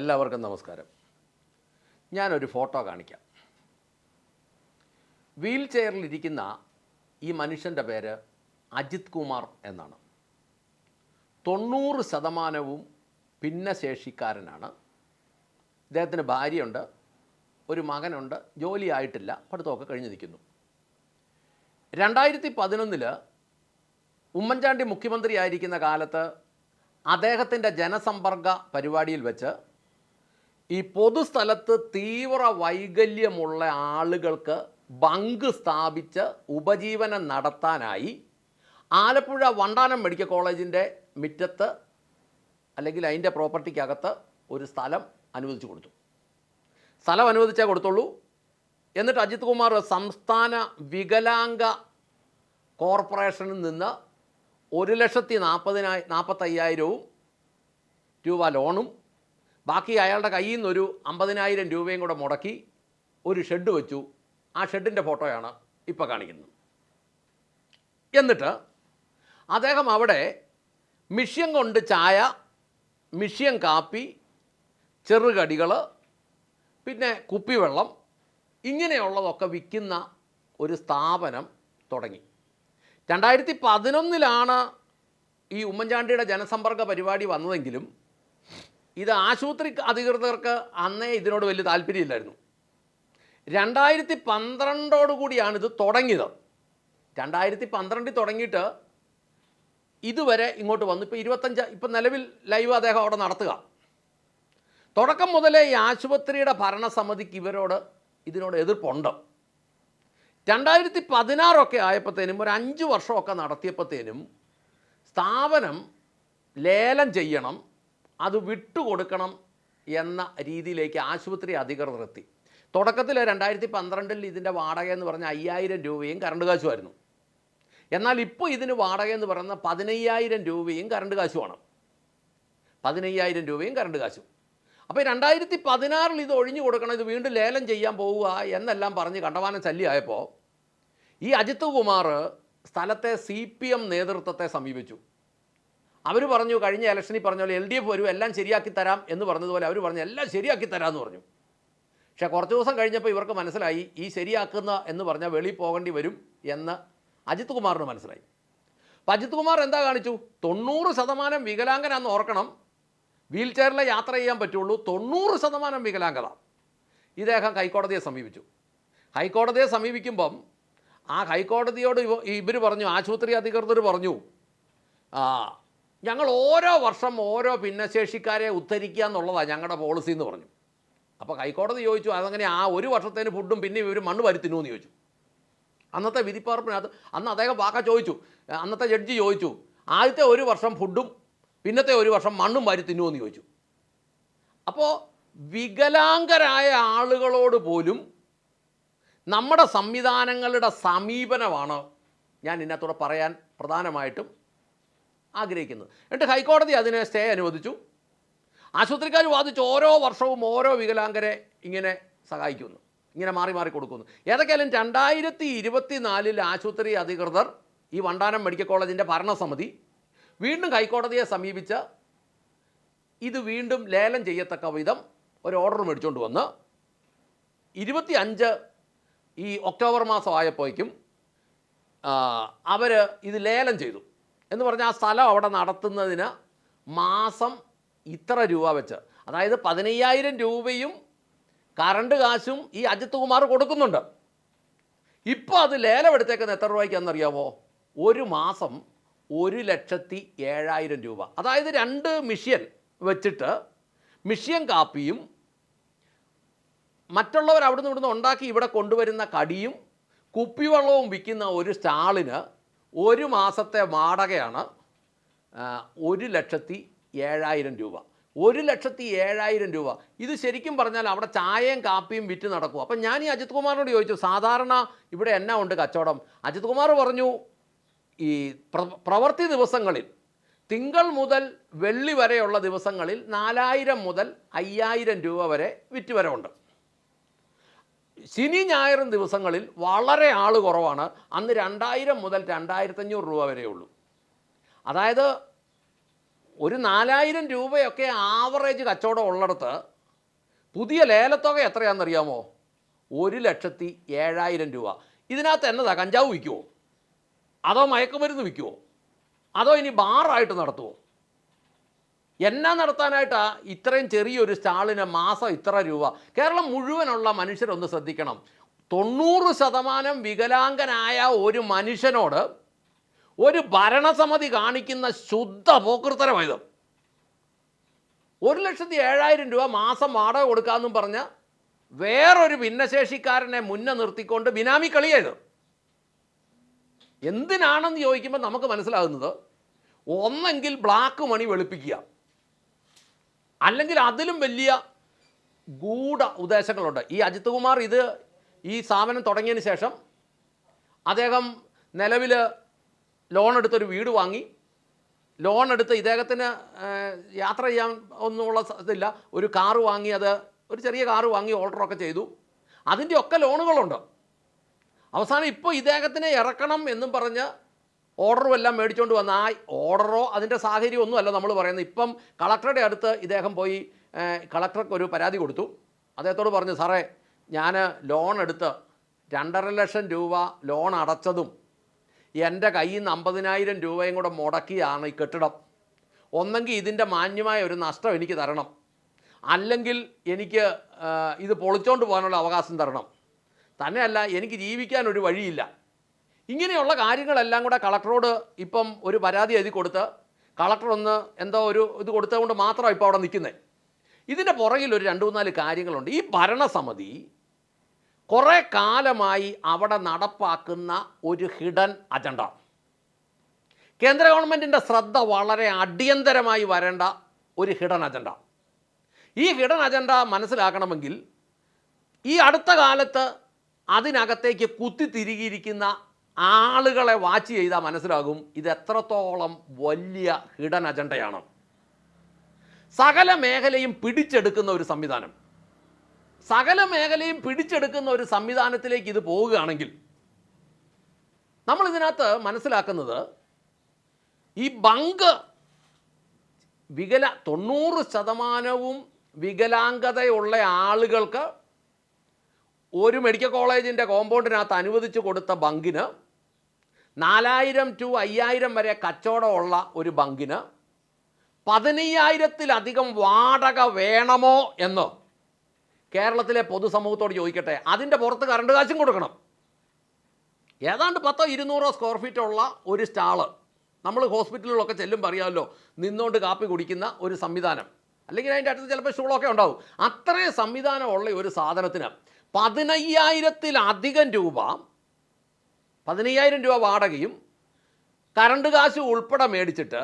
എല്ലാവർക്കും നമസ്കാരം. ഞാനൊരു ഫോട്ടോ കാണിക്കാം. വീൽ ചെയറിലിരിക്കുന്ന ഈ മനുഷ്യന്റെ പേര് അജിത് കുമാർ എന്നാണ്. തൊണ്ണൂറ് ശതമാനവും ഭിന്നശേഷിക്കാരനാണ്. ഇദ്ദേഹത്തിന് ഭാര്യയുണ്ട് ഒരു മകനുണ്ട് ജോലിയായിട്ടില്ല പഠിത്തമൊക്കെ കഴിഞ്ഞ് നിൽക്കുന്നു. രണ്ടായിരത്തി പതിനൊന്നിൽ ഉമ്മൻചാണ്ടി മുഖ്യമന്ത്രിയായിരിക്കുന്ന കാലത്ത് അദ്ദേഹത്തിന്റെ ജനസമ്പർക്ക പരിപാടിയിൽ വെച്ച് ഈ പൊതുസ്ഥലത്ത് തീവ്ര വൈകല്യമുള്ള ആളുകൾക്ക് ബങ്ക് സ്ഥാപിച്ച് ഉപജീവനം നടത്താനായി ആലപ്പുഴ വണ്ടാനം മെഡിക്കൽ കോളേജിന്റെ മുറ്റത്ത് അല്ലെങ്കിൽ അതിന്റെ പ്രോപ്പർട്ടിക്കകത്ത് ഒരു സ്ഥലം അനുവദിച്ചു കൊടുത്തു. സ്ഥലം അനുവദിച്ചേ കൊടുത്തുള്ളൂ. എന്നിട്ട് അജിത് കുമാർ സംസ്ഥാന വികലാംഗ കോർപ്പറേഷനിൽ നിന്ന് ഒരു ലക്ഷത്തി നാൽപ്പതിനായി നാൽപ്പത്തയ്യായിരവും രൂപ ലോണും ബാക്കി അയാളുടെ കയ്യിൽ നിന്നൊരു അമ്പതിനായിരം രൂപയും കൂടെ മുടക്കി ഒരു ഷെഡ് വെച്ചു. ആ ഷെഡിന്റെ ഫോട്ടോയാണ് ഇപ്പോൾ കാണിക്കുന്നത്. എന്നിട്ട് അദ്ദേഹം അവിടെ മിഷ്യൻ കൊണ്ട് ചായ മിഷ്യൻ കാപ്പി ചെറുകടികൾ പിന്നെ കുപ്പിവെള്ളം ഇങ്ങനെയുള്ളതൊക്കെ വിൽക്കുന്ന ഒരു സ്ഥാപനം തുടങ്ങി. രണ്ടായിരത്തി പതിനൊന്നിലാണ് ഈ ഉമ്മൻചാണ്ടിയുടെ ജനസമ്പർക്ക പരിപാടി വന്നതെങ്കിലും ഇത് ആശുപത്രി അധികൃതർക്ക് അന്നേ ഇതിനോട് വലിയ താല്പര്യമില്ലായിരുന്നു. രണ്ടായിരത്തി പന്ത്രണ്ടോട് കൂടിയാണ് ഇത് തുടങ്ങിയത്. രണ്ടായിരത്തി പന്ത്രണ്ടിൽ തുടങ്ങിയിട്ട് ഇതുവരെ ഇങ്ങോട്ട് വന്നു. ഇപ്പോൾ ഇരുപത്തഞ്ച് ഇപ്പം നിലവിൽ ലൈവ് അദ്ദേഹം അവിടെ നടത്തുക. തുടക്കം മുതലേ ഈ ആശുപത്രിയുടെ ഭരണസമിതിക്ക് ഇവരോട് ഇതിനോട് എതിർപ്പുണ്ട്. രണ്ടായിരത്തി പതിനാറൊക്കെ ആയപ്പോഴത്തേനും ഒരു അഞ്ച് വർഷമൊക്കെ നടത്തിയപ്പോഴത്തേനും സ്ഥാപനം ലേലം ചെയ്യണം അത് വിട്ടുകൊടുക്കണം എന്ന രീതിയിലേക്ക് ആശുപത്രി അധികൃതർ എത്തി. തുടക്കത്തിൽ രണ്ടായിരത്തി പന്ത്രണ്ടിൽ ഇതിന്റെ വാടക എന്ന് പറഞ്ഞ അയ്യായിരം രൂപയും കറണ്ട് കാശുമായിരുന്നു. എന്നാൽ ഇപ്പോൾ ഇതിന് വാടക എന്ന് പറയുന്ന പതിനയ്യായിരം രൂപയും കറണ്ട് കാശുമാണ്. പതിനയ്യായിരം രൂപയും കറണ്ട് കാശും. അപ്പോൾ രണ്ടായിരത്തി പതിനാറിൽ ഇത് ഒഴിഞ്ഞു കൊടുക്കണം ഇത് വീണ്ടും ലേലം ചെയ്യാൻ പോവുക എന്നെല്ലാം പറഞ്ഞ് കണ്ടവാനം ശല്യമായപ്പോൾ ഈ അജിത് കുമാർ സ്ഥലത്തെ സി പി എം നേതൃത്വത്തെ സമീപിച്ചു. അവർ പറഞ്ഞു കഴിഞ്ഞ ഇലക്ഷനിൽ പറഞ്ഞ പോലെ എൽ ഡി എഫ് വരും എല്ലാം ശരിയാക്കി തരാം എന്ന് പറഞ്ഞതുപോലെ അവർ പറഞ്ഞു എല്ലാം ശരിയാക്കി തരാമെന്ന് പറഞ്ഞു. പക്ഷേ കുറച്ച് ദിവസം കഴിഞ്ഞപ്പോൾ ഇവർക്ക് മനസ്സിലായി ഈ ശരിയാക്കുന്ന എന്ന് പറഞ്ഞാൽ വെളി പോകേണ്ടി വരും എന്ന് അജിത് കുമാറിന് മനസ്സിലായി. അപ്പോൾ അജിത് കുമാർ എന്താ കാണിച്ചു? തൊണ്ണൂറ് ശതമാനം വികലാംഗനാന്ന് ഓർക്കണം. വീൽ ചെയറിലെ യാത്ര ചെയ്യാൻ പറ്റുള്ളൂ. തൊണ്ണൂറ് ശതമാനം വികലാംഗത. ഇദ്ദേഹം ഹൈക്കോടതിയെ സമീപിച്ചു. ഹൈക്കോടതിയെ സമീപിക്കുമ്പം ആ ഹൈക്കോടതിയോട് ഇവർ പറഞ്ഞു ആശുപത്രി അധികൃതർ പറഞ്ഞു ഞങ്ങൾ ഓരോ വർഷം ഓരോ ഭിന്നശേഷിക്കാരെ ഉദ്ധരിക്കുക എന്നുള്ളതാണ് ഞങ്ങളുടെ പോളിസി എന്ന് പറഞ്ഞു. അപ്പോൾ ഹൈക്കോടതി ചോദിച്ചു അതങ്ങനെ ആ ഒരു വർഷത്തേന് ഫുഡും പിന്നെ ഇവർ മണ്ണ് വരുത്തിനു എന്ന് ചോദിച്ചു. അന്നത്തെ വിധിപ്പറപ്പിനകത്ത് അന്ന് അദ്ദേഹം വാക്ക ചോദിച്ചു. അന്നത്തെ ജഡ്ജി ചോദിച്ചു ആദ്യത്തെ ഒരു വർഷം ഫുഡും പിന്നത്തെ ഒരു വർഷം മണ്ണും വരുത്തിനു എന്ന് ചോദിച്ചു. അപ്പോൾ വികലാംഗരായ ആളുകളോട് പോലും നമ്മുടെ സംവിധാനങ്ങളുടെ സമീപനമാണ് ഞാൻ ഇതിനകത്തൂടെ പറയാൻ പ്രധാനമായിട്ടും ആഗ്രഹിക്കുന്നത് എന്നിട്ട് ഹൈക്കോടതി അതിനെ സ്റ്റേ അനുവദിച്ചു. ആശുപത്രിക്കാർ വാദിച്ചു ഓരോ വർഷവും ഓരോ വികലാംഗരെ ഇങ്ങനെ സഹായിക്കുന്നു. ഇങ്ങനെ മാറി മാറി കൊടുക്കുന്നു. ഏതൊക്കെയാലും രണ്ടായിരത്തി ഇരുപത്തി നാലിൽ ആശുപത്രി അധികൃതർ ഈ വണ്ടാനം മെഡിക്കൽ കോളേജിന്റെ ഭരണസമിതി വീണ്ടും ഹൈക്കോടതിയെ സമീപിച്ച് ഇത് വീണ്ടും ലേലം ചെയ്യത്തക്ക വിധം ഒരു ഓർഡർ മേടിച്ചുകൊണ്ട് വന്ന് ഇരുപത്തി അഞ്ച് ഈ ഒക്ടോബർ മാസം ആയപ്പോഴേക്കും അവർ ഇത് ലേലം ചെയ്തു. എന്ന് പറഞ്ഞാൽ ആ സ്ഥലം അവിടെ നടത്തുന്നതിന് മാസം ഇത്ര രൂപ വെച്ച്. അതായത് പതിനയ്യായിരം രൂപയും കറണ്ട് കാശും ഈ അജിത് കുമാർ കൊടുക്കുന്നുണ്ട്. ഇപ്പോൾ അത് ലേലമെടുത്തേക്കുന്ന എത്ര രൂപയ്ക്കാണെന്നറിയാമോ ഒരു മാസം ഒരു ലക്ഷത്തി ഏഴായിരം രൂപ. അതായത് രണ്ട് മിഷ്യൻ വെച്ചിട്ട് മിഷ്യൻ കാപ്പിയും മറ്റുള്ളവർ അവിടുന്ന് ഇവിടുന്ന് ഉണ്ടാക്കി ഇവിടെ കൊണ്ടുവരുന്ന കടിയും കുപ്പിവെള്ളവും വിൽക്കുന്ന ഒരു സ്റ്റാളിന് ഒരു മാസത്തെ വാടകയാണ് ഒരു ലക്ഷത്തി ഏഴായിരം രൂപ. ഒരു ലക്ഷത്തി ഏഴായിരം രൂപ. ഇത് ശരിക്കും പറഞ്ഞാൽ അവിടെ ചായയും കാപ്പിയും വിറ്റ് നടക്കും അപ്പം ഞാൻ ഈ അജിത് കുമാറിനോട് ചോദിച്ചു സാധാരണ ഇവിടെ എന്നാ ഉണ്ട് കച്ചവടം? അജിത് കുമാർ പറഞ്ഞു ഈ പ്ര- പ്രവൃത്തി ദിവസങ്ങളിൽ തിങ്കൾ മുതൽ വെള്ളി വരെയുള്ള ദിവസങ്ങളിൽ നാലായിരം മുതൽ അയ്യായിരം രൂപ വരെ വിറ്റുവരവുണ്ട്. ശനി ഞായറും ദിവസങ്ങളിൽ വളരെ ആൾ കുറവാണ്. അന്ന് രണ്ടായിരം മുതൽ രണ്ടായിരത്തഞ്ഞൂറ് രൂപ വരെ ഉള്ളൂ. അതായത് ഒരു നാലായിരം രൂപയൊക്കെ ആവറേജ് കച്ചവടം ഉള്ളിടത്ത് പുതിയ ലേലത്തുക എത്രയാണെന്നറിയാമോ? ഒരു ലക്ഷത്തി ഏഴായിരം രൂപ. ഇതിനകത്ത് എന്നതാ? കഞ്ചാവ് വിൽക്കുമോ അതോ മയക്കുമരുന്ന് വിൽക്കുമോ അതോ ഇനി ബാറായിട്ട് നടത്തുമോ എന്നാ നടത്താനായിട്ടാ ഇത്രയും ചെറിയൊരു സ്റ്റാളിന് മാസം ഇത്ര രൂപ? കേരളം മുഴുവനുള്ള മനുഷ്യരൊന്ന് ശ്രദ്ധിക്കണം. തൊണ്ണൂറ് ശതമാനം വികലാംഗനായ ഒരു മനുഷ്യനോട് ഒരു ഭരണസമിതി കാണിക്കുന്ന ശുദ്ധ പോക്കൃത്തരമായത്. ഒരു ലക്ഷത്തി ഏഴായിരം രൂപ മാസം വാടക കൊടുക്കാമെന്നും പറഞ്ഞ് വേറൊരു ഭിന്നശേഷിക്കാരനെ മുന്നേ നിർത്തിക്കൊണ്ട് ബിനാമി കളിയായത്. എന്തിനാണെന്ന് ചോദിക്കുമ്പോൾ നമുക്ക് മനസ്സിലാകുന്നത് ഒന്നെങ്കിൽ ബ്ലാക്ക് മണി വെളുപ്പിക്കുക. അല്ലെങ്കിൽ അതിലും വലിയ ഗൂഢ ഉദ്ദേശങ്ങളുണ്ട്. ഈ അജിത് കുമാർ ഇത് ഈ സ്ഥാപനം തുടങ്ങിയതിന് ശേഷം അദ്ദേഹം നിലവിൽ ലോൺ എടുത്തൊരു വീട് വാങ്ങി. ലോൺ എടുത്ത് ഇദ്ദേഹത്തിന് യാത്ര ചെയ്യാൻ ഒന്നുമുള്ള ഇതില്ല. ഒരു കാറ് വാങ്ങി അത് ഒരു ചെറിയ കാറ് വാങ്ങി ഓർഡറൊക്കെ ചെയ്തു. അതിന്റെയൊക്കെ ലോണുകളുണ്ട് അവസാനം ഇപ്പോൾ ഇദ്ദേഹത്തിനെ ഇറക്കണം എന്നും പറഞ്ഞ് ഓർഡറും എല്ലാം മേടിച്ചുകൊണ്ട് വന്ന ആ ഓർഡറോ അതിന്റെ സാഹചര്യം ഒന്നുമല്ല നമ്മൾ പറയുന്നത്. ഇപ്പം കളക്ടറുടെ അടുത്ത് ഇദ്ദേഹം പോയി കളക്ടർക്ക് ഒരു പരാതി കൊടുത്തു. അദ്ദേഹത്തോട് പറഞ്ഞു സാറേ ഞാൻ ലോൺ എടുത്ത് രണ്ടര ലക്ഷം രൂപ ലോൺ അടച്ചതും എന്റെ കയ്യിൽ നിന്ന് അമ്പതിനായിരം രൂപയും കൂടെ മുടക്കിയാണ് ഈ കെട്ടിടം. ഒന്നെങ്കിൽ ഇതിന്റെ മാന്യമായ ഒരു നഷ്ടം എനിക്ക് തരണം. അല്ലെങ്കിൽ എനിക്ക് ഇത് പൊളിച്ചോണ്ട് പോകാനുള്ള അവകാശം തരണം. തന്നെയല്ല എനിക്ക് ജീവിക്കാൻ ഒരു വഴിയില്ല. ഇങ്ങനെയുള്ള കാര്യങ്ങളെല്ലാം കൂടെ കളക്ടറോട് ഇപ്പം ഒരു പരാതി എഴുതി കൊടുത്ത് കളക്ടർ ഒന്ന് എന്തോ ഒരു ഇത് കൊടുത്തതുകൊണ്ട് മാത്രമാണ് ഇപ്പോൾ അവിടെ നിൽക്കുന്നത്. ഇതിന്റെ പുറകിൽ ഒരു രണ്ട് മൂന്നാൽ കാര്യങ്ങളുണ്ട്. ഈ ഭരണസമിതി കുറേ കാലമായി അവിടെ നടപ്പാക്കുന്ന ഒരു ഹിഡൻ അജണ്ട. കേന്ദ്ര ഗവൺമെന്റിന്റെ ശ്രദ്ധ വളരെ അടിയന്തരമായി വരേണ്ട ഒരു ഹിഡൻ അജണ്ട. ഈ ഹിഡൻ അജണ്ട മനസ്സിലാക്കണമെങ്കിൽ ഈ അടുത്ത കാലത്ത് അതിനകത്തേക്ക് കുത്തിത്തിരികിയിരിക്കുന്ന ആളുകളെ വാച്ച് ചെയ്താൽ മനസ്സിലാകും ഇത് എത്രത്തോളം വലിയ ഹിഡൻ അജണ്ടയാണ് സകല മേഖലയും പിടിച്ചെടുക്കുന്ന ഒരു സംവിധാനം. സകല മേഖലയും പിടിച്ചെടുക്കുന്ന ഒരു സംവിധാനത്തിലേക്ക് ഇത് പോവുകയാണെങ്കിൽ നമ്മൾ ഇതിനകത്ത് മനസ്സിലാക്കുന്നത് ഈ ബങ്ക് വികല തൊണ്ണൂറ് ശതമാനവും വികലാംഗതയുള്ള ആളുകൾക്ക് ഒരു മെഡിക്കൽ കോളേജിന്റെ കോമ്പൗണ്ടിനകത്ത് അനുവദിച്ചു കൊടുത്ത ബങ്കിന് നാലായിരം ടു അയ്യായിരം വരെ കച്ചവടമുള്ള ഒരു ബങ്കിന് പതിനയ്യായിരത്തിലധികം വാടക വേണമോ എന്ന് കേരളത്തിലെ പൊതുസമൂഹത്തോട് ചോദിക്കട്ടെ. അതിന്റെ പുറത്ത് കറണ്ട് കാശും കൊടുക്കണം. ഏതാണ്ട് പത്തോ ഇരുന്നൂറോ സ്ക്വയർ ഫീറ്റ് ഉള്ള ഒരു സ്റ്റാൾ. നമ്മൾ ഹോസ്പിറ്റലുകളൊക്കെ ചെല്ലുമ്പോൾ അറിയാമല്ലോ നിന്നുകൊണ്ട് കാപ്പി കുടിക്കുന്ന ഒരു സംവിധാനം. അല്ലെങ്കിൽ അതിന്റെ അടുത്ത് ചിലപ്പോൾ ഷൂളൊക്കെ ഉണ്ടാവും. അത്രയും സംവിധാനമുള്ള ഒരു സാധനത്തിന് പതിനയ്യായിരത്തിലധികം രൂപ പതിനയ്യായിരം രൂപ വാടകയും കറണ്ട് കാശ് ഉൾപ്പെടെ മേടിച്ചിട്ട്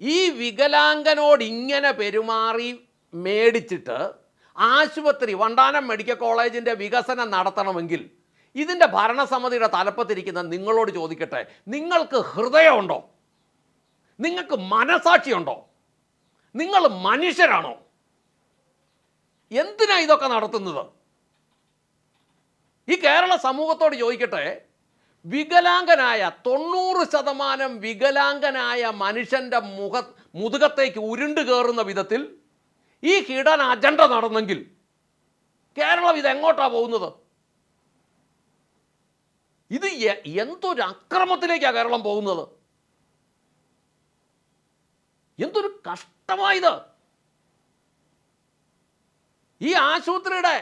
ഈ വികലാംഗനോട് ഇങ്ങനെ പെരുമാറി മേടിച്ചിട്ട് ആശുപത്രി വണ്ടാനം മെഡിക്കൽ കോളേജിന്റെ വികസനം നടത്തണമെങ്കിൽ ഇതിന്റെ ഭരണസമിതിയുടെ തലപ്പത്തിരിക്കുന്ന നിങ്ങളോട് ചോദിക്കട്ടെ നിങ്ങൾക്ക് ഹൃദയമുണ്ടോ? നിങ്ങൾക്ക് മനസാക്ഷിയുണ്ടോ? നിങ്ങൾ മനുഷ്യരാണോ? എന്തിനാണ് ഇതൊക്കെ നടത്തുന്നത്? ഈ കേരള സമൂഹത്തോട് ചോദിക്കട്ടെ വികലാംഗനായ തൊണ്ണൂറ് ശതമാനം വികലാംഗനായ മനുഷ്യന്റെ മുഖ മുതുകത്തേക്ക് ഉരുണ്ട് കയറുന്ന വിധത്തിൽ ഈ ഹിഡൻ അജണ്ട നടന്നെങ്കിൽ കേരളം ഇതെങ്ങോട്ടാണ് പോകുന്നത്? ഇത് എന്തൊരു അക്രമത്തിലേക്കാണ് കേരളം പോകുന്നത്? എന്തൊരു കഷ്ടമായത് ഈ ആശുപത്രിയുടെ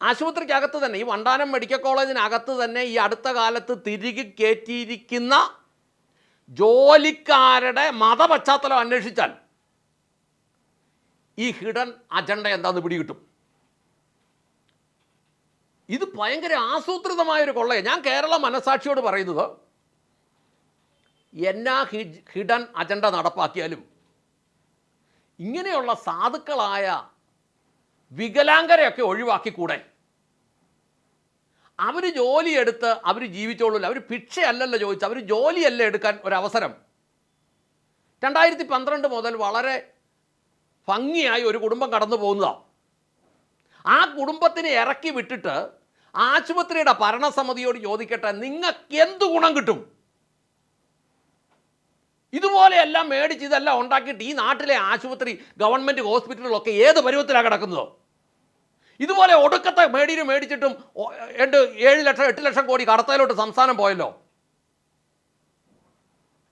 ആശുപത്രിക്കകത്ത് തന്നെ ഈ വണ്ടാനം മെഡിക്കൽ കോളേജിനകത്ത് തന്നെ ഈ അടുത്ത കാലത്ത് തിരികെ കയറ്റിയിരിക്കുന്ന ജോലിക്കാരുടെ മതപശ്ചാത്തലം അന്വേഷിച്ചാൽ ഈ ഹിഡൻ അജണ്ട എന്താന്ന് പിടികിട്ടും. ഇത് ഭയങ്കര ആസൂത്രിതമായ ഒരു കൊള്ളയാണ് ഞാൻ കേരള മനസാക്ഷിയോട് പറയുന്നത് എന്നാ ഹിജ് ഹിഡൻ അജണ്ട നടപ്പാക്കിയാലും ഇങ്ങനെയുള്ള സാധുക്കളായ വികലാംഗരെയൊക്കെ ഒഴിവാക്കിക്കൂടെ? അവർ ജോലിയെടുത്ത് അവർ ജീവിച്ചോളൂല്ല. അവർ ഭിക്ഷയല്ലല്ലോ ചോദിച്ചു അവർ ജോലിയല്ല എടുക്കാൻ ഒരവസരം? രണ്ടായിരത്തി പന്ത്രണ്ട് മുതൽ വളരെ ഭംഗിയായി ഒരു കുടുംബം കടന്നു പോകുന്നതാണ് ആ കുടുംബത്തിനെ ഇറക്കി വിട്ടിട്ട് ആശുപത്രിയുടെ ഭരണസമിതിയോട് ചോദിക്കട്ടെ നിങ്ങൾക്ക് എന്ത് ഗുണം കിട്ടും? ഇതുപോലെയെല്ലാം മേടിച്ച് ഇതെല്ലാം ഉണ്ടാക്കിയിട്ട് ഈ നാട്ടിലെ ആശുപത്രി ഗവൺമെന്റ് ഹോസ്പിറ്റലുകളൊക്കെ ഏത് പരുവത്തിലാണ് കിടക്കുന്നത്? ഇതുപോലെ ഒടുക്കത്തെ മേടിന് മേടിച്ചിട്ടും രണ്ട് ഏഴ് ലക്ഷം എട്ട് ലക്ഷം കോടി കടത്തയിലോട്ട് സംസ്ഥാനം പോയല്ലോ.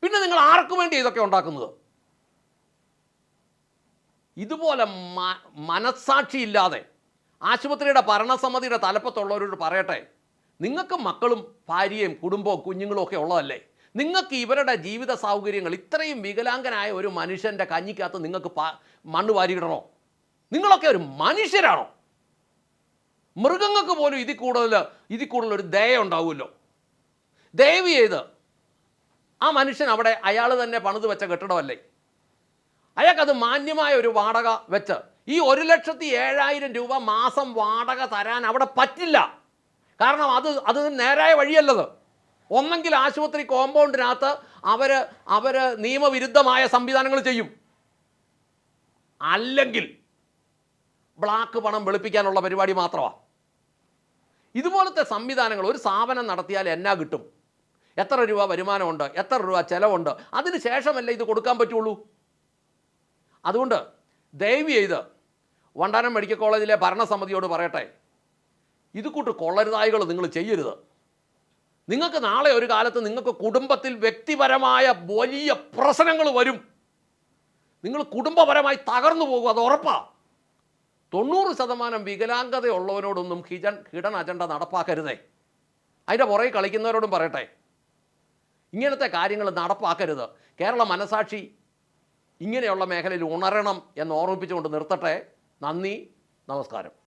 പിന്നെ നിങ്ങൾ ആർക്കു വേണ്ടി ഇതൊക്കെ ഉണ്ടാക്കുന്നത്? ഇതുപോലെ മനസ്സാക്ഷിയില്ലാതെ ആശുപത്രിയുടെ ഭരണസമിതിയുടെ തലപ്പത്തുള്ളവരോട് പറയട്ടെ. നിങ്ങൾക്ക് മക്കളും ഭാര്യയും കുടുംബവും കുഞ്ഞുങ്ങളും ഒക്കെ ഉള്ളതല്ലേ? നിങ്ങൾക്ക് ഇവരുടെ ജീവിത സൗകര്യങ്ങൾ ഇത്രയും വികലാംഗനായ ഒരു മനുഷ്യന്റെ കഞ്ഞിക്കകത്ത് നിങ്ങൾക്ക് മണ്ണ് വാരിയിടണോ? നിങ്ങളൊക്കെ ഒരു മനുഷ്യരാണോ? മൃഗങ്ങൾക്ക് പോലും ഇതിൽ കൂടുതൽ ഇതിൽ കൂടുതൽ ഒരു ദയ ഉണ്ടാവുമല്ലോ. ദയവ് ചെയ്ത് ആ മനുഷ്യൻ അവിടെ അയാൾ തന്നെ പണിത് വെച്ച കെട്ടിടമല്ലേ? അയാൾക്കത് മാന്യമായ ഒരു വാടക വെച്ച് ഈ ഒരു ലക്ഷത്തി ഏഴായിരം രൂപ മാസം വാടക തരാൻ അവിടെ പറ്റില്ല. കാരണം അത് അത് നേരായ വഴിയല്ലത്. ഒന്നെങ്കിൽ ആശുപത്രി കോമ്പൗണ്ടിനകത്ത് അവർ അവർ നിയമവിരുദ്ധമായ സംവിധാനങ്ങൾ ചെയ്യും. അല്ലെങ്കിൽ ബ്ലാക്ക് പണം വെളുപ്പിക്കാനുള്ള പരിപാടി മാത്രമാണ് ഇതുപോലത്തെ സംവിധാനങ്ങൾ ഒരു സ്ഥാപനം നടത്തിയാൽ എന്നാ കിട്ടും? എത്ര രൂപ വരുമാനമുണ്ട്? എത്ര രൂപ ചിലവുണ്ട്? അതിന് ശേഷമല്ലേ ഇത് കൊടുക്കാൻ പറ്റുള്ളൂ? അതുകൊണ്ട് ദയവ് ചെയ്ത് വണ്ടാനം മെഡിക്കൽ കോളേജിലെ ഭരണസമിതിയോട് പറയട്ടെ. ഇത് കൂട്ട് കൊള്ളരുതായികൾ നിങ്ങൾ ചെയ്യരുത്. നിങ്ങൾക്ക് നാളെ ഒരു കാലത്ത് നിങ്ങൾക്ക് കുടുംബത്തിൽ വ്യക്തിപരമായ വലിയ പ്രശ്നങ്ങൾ വരും. നിങ്ങൾ കുടുംബപരമായി തകർന്നു പോകും അത് ഉറപ്പാ. തൊണ്ണൂറ് ശതമാനം വികലാംഗതയുള്ളവനോടൊന്നും ഹിജൻ ഹിഡൻ അജണ്ട നടപ്പാക്കരുതേ. അതിന്റെ പുറകെ കളിക്കുന്നവരോടും പറയട്ടെ. ഇങ്ങനത്തെ കാര്യങ്ങൾ നടപ്പാക്കരുത്. കേരള മനസാക്ഷി ഇങ്ങനെയുള്ള മേഖലയിൽ ഉണരണം എന്ന് ഓർമ്മിപ്പിച്ചുകൊണ്ട് നിർത്തട്ടെ. നന്ദി നമസ്കാരം.